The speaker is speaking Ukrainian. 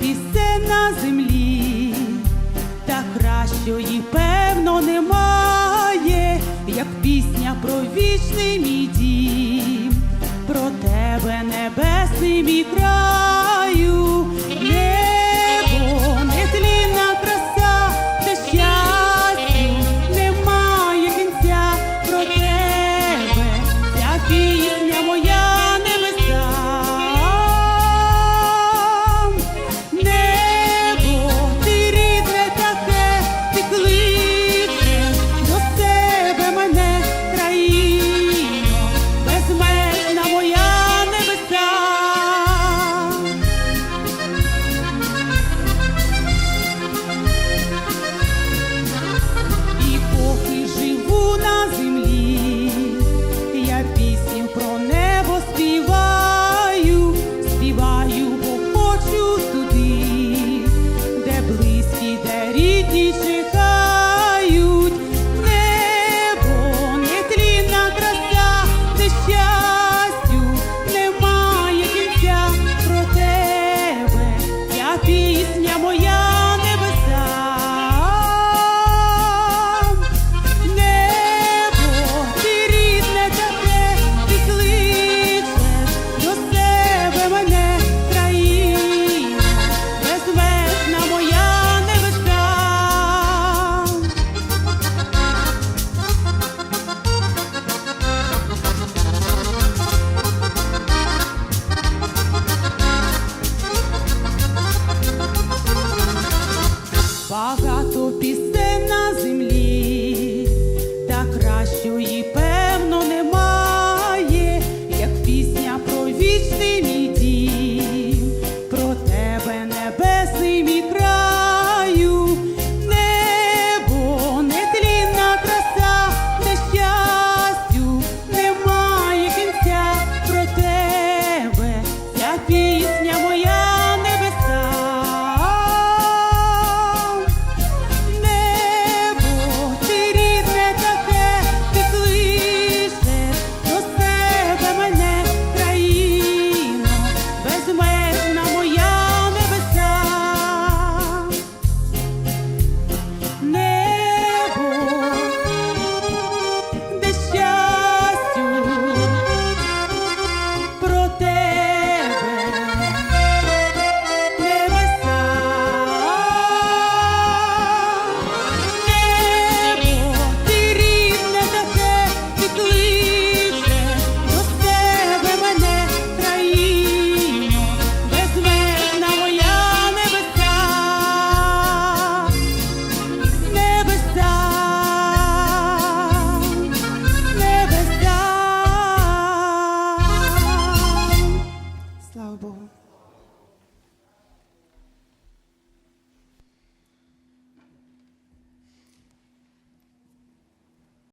пісень на землі, та кращої, певно, немає, як пісня про вічний мій дім, про тебе небесний мій край. tu pisena